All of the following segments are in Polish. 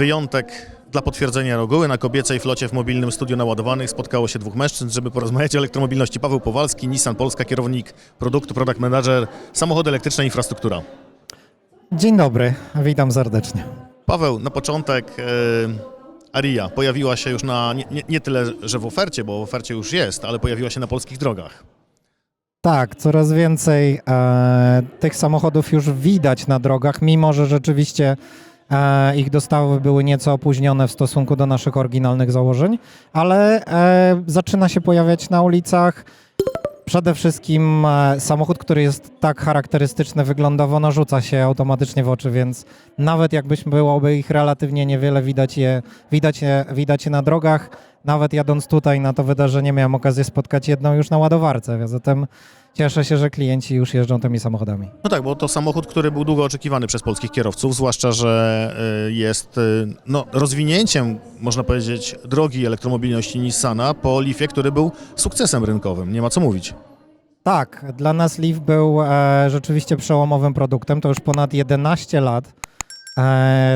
Wyjątek dla potwierdzenia reguły na kobiecej flocie w mobilnym studiu naładowanych spotkało się dwóch mężczyzn, żeby porozmawiać o elektromobilności. Paweł Powalski, Nissan Polska, kierownik produktu, product manager, samochody elektryczne, infrastruktura. Dzień dobry, witam serdecznie. Paweł, na początek e, Aria pojawiła się już na, nie, nie, tyle, że w ofercie, bo w ofercie już jest, ale pojawiła się na polskich drogach. Tak, coraz więcej e, tych samochodów już widać na drogach, mimo że rzeczywiście ich dostawy były nieco opóźnione w stosunku do naszych oryginalnych założeń, ale e, zaczyna się pojawiać na ulicach. Przede wszystkim e, samochód, który jest tak charakterystyczny wyglądowo, no rzuca się automatycznie w oczy, więc nawet jakbyśmy byłoby ich relatywnie niewiele widać je, widać je, widać je na drogach. Nawet jadąc tutaj na to wydarzenie miałem okazję spotkać jedną już na ładowarce, więc zatem cieszę się, że klienci już jeżdżą tymi samochodami. No tak, bo to samochód, który był długo oczekiwany przez polskich kierowców, zwłaszcza, że e, jest e, no, rozwinięciem, można powiedzieć, drogi elektromobilności Nissana po Leafie, który był sukcesem rynkowym. Nie ma co mówić. Tak, dla nas Leaf był e, rzeczywiście przełomowym produktem. To już ponad 11 lat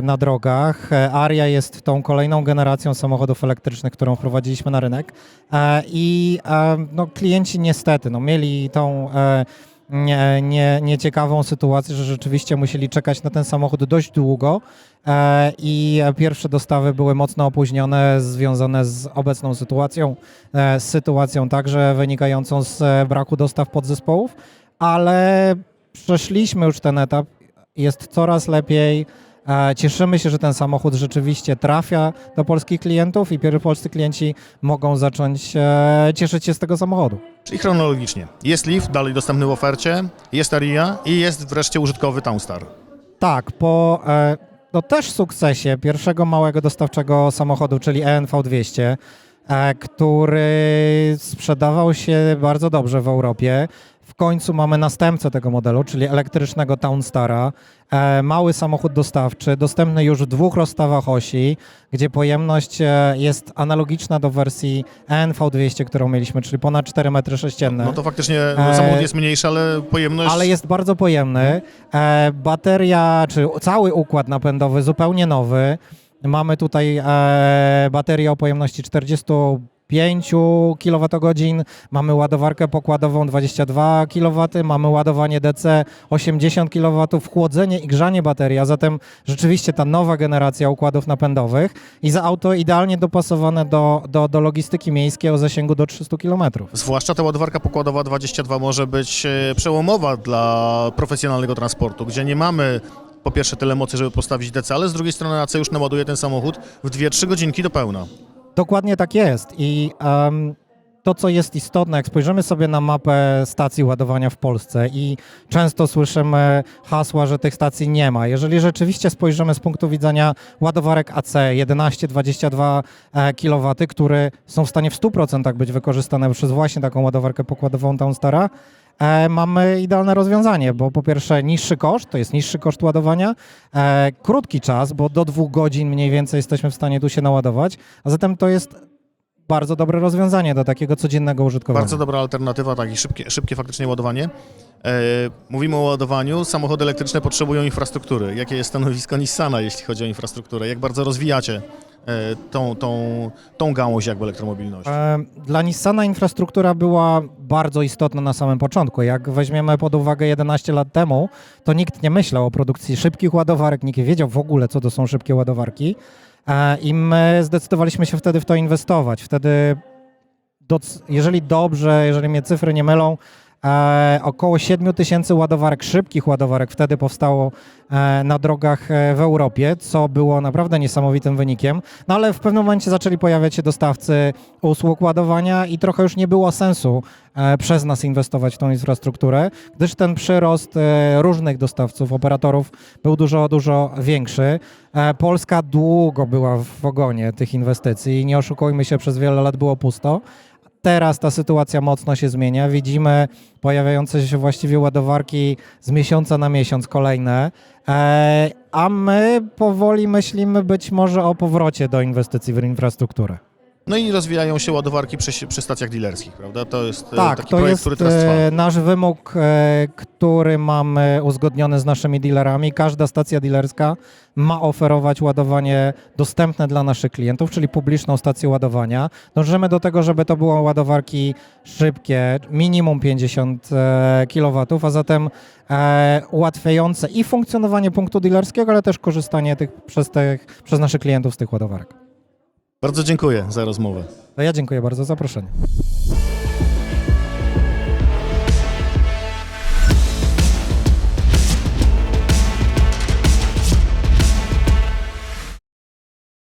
na drogach. E, Aria jest tą kolejną generacją samochodów elektrycznych, którą wprowadziliśmy na rynek. E, I e, no, klienci niestety no, mieli tą e, nie, nie, nieciekawą sytuację, że rzeczywiście musieli czekać na ten samochód dość długo. E, I pierwsze dostawy były mocno opóźnione, związane z obecną sytuacją, e, z sytuacją także wynikającą z e, braku dostaw podzespołów, ale przeszliśmy już ten etap, jest coraz lepiej. E, Cieszymy się, że ten samochód rzeczywiście trafia do polskich klientów i polscy klienci mogą zacząć e, cieszyć się z tego samochodu. Czyli chronologicznie. Jest Leaf, dalej dostępny w ofercie, jest Aria i jest wreszcie użytkowy Townstar. Tak, po e, no też sukcesie pierwszego małego dostawczego samochodu, czyli ENV 200, e, który sprzedawał się bardzo dobrze w Europie. W końcu mamy następcę tego modelu, czyli elektrycznego Townstara. E, mały samochód dostawczy, dostępny już w dwóch rozstawach osi, gdzie pojemność e, jest analogiczna do wersji ENV 200, którą mieliśmy, czyli ponad 4 metry sześcienne. No to faktycznie no, E, samochód jest mniejszy, ale pojemność... Ale jest bardzo pojemny. Bateria, czy cały układ napędowy zupełnie nowy. Mamy tutaj baterię o pojemności 45 kWh, mamy ładowarkę pokładową 22 kW, mamy ładowanie DC 80 kW, chłodzenie i grzanie baterii, a zatem rzeczywiście ta nowa generacja układów napędowych i za auto idealnie dopasowane do, do, do logistyki miejskiej o zasięgu do 300 km. Zwłaszcza ta ładowarka pokładowa 22 może być e, przełomowa dla profesjonalnego transportu, gdzie nie mamy po pierwsze tyle mocy, żeby postawić DC, ale z drugiej strony AC już naładuje ten samochód w 2-3 godzinki do pełna. Dokładnie tak jest. I em, to, co jest istotne, jak spojrzymy sobie na mapę stacji ładowania w Polsce i często słyszymy hasła, że tych stacji nie ma. Jeżeli rzeczywiście spojrzymy z punktu widzenia ładowarek AC 11-22 kW, które są w stanie w 100% być wykorzystane przez właśnie taką ładowarkę pokładową Townstara, e, mamy idealne rozwiązanie, bo po pierwsze niższy koszt, to jest niższy koszt ładowania, e, krótki czas, bo do dwóch godzin mniej więcej jesteśmy w stanie tu się naładować, a zatem to jest bardzo dobre rozwiązanie do takiego codziennego użytkowania. Bardzo dobra alternatywa, tak i szybkie, szybkie faktycznie ładowanie. E, mówimy o ładowaniu, samochody elektryczne potrzebują infrastruktury. Jakie jest stanowisko Nissana, jeśli chodzi o infrastrukturę? Jak bardzo rozwijacie e, tą, tą, tą gałąź jakby elektromobilności? E, Dla Nissana infrastruktura była bardzo istotna na samym początku. Jak weźmiemy pod uwagę 11 lat temu, to nikt nie myślał o produkcji szybkich ładowarek, nikt nie wiedział w ogóle, co to są szybkie ładowarki. E, I my zdecydowaliśmy się wtedy w to inwestować. Wtedy, jeżeli dobrze, jeżeli mnie cyfry nie mylą, e, około 7 tysięcy ładowarek, szybkich ładowarek wtedy powstało e, na drogach e, w Europie, co było naprawdę niesamowitym wynikiem. No ale w pewnym momencie zaczęli pojawiać się dostawcy usług ładowania i trochę już nie było sensu e, przez nas inwestować w tą infrastrukturę, gdyż ten przyrost e, różnych dostawców, operatorów był dużo, dużo większy. E, Polska długo była w ogonie tych inwestycji i nie oszukujmy się, przez wiele lat było pusto. Teraz ta sytuacja mocno się zmienia. Widzimy pojawiające się właściwie ładowarki z miesiąca na miesiąc kolejne, e, a my powoli myślimy być może o powrocie do inwestycji w infrastrukturę. No i rozwijają się ładowarki przy, przy stacjach dealerskich, prawda? To jest e, Tak, taki to projekt, jest który teraz trwa. e, nasz wymóg, e, który mamy uzgodniony z naszymi dealerami. Każda stacja dealerska ma oferować ładowanie dostępne dla naszych klientów, czyli publiczną stację ładowania. Dążymy do tego, żeby to były ładowarki szybkie, minimum 50 e, kW, a zatem ułatwiające i funkcjonowanie punktu dealerskiego, ale też korzystanie tych, przez, tych, przez naszych klientów z tych ładowarek. Bardzo dziękuję za rozmowę. To ja dziękuję bardzo za zaproszenie.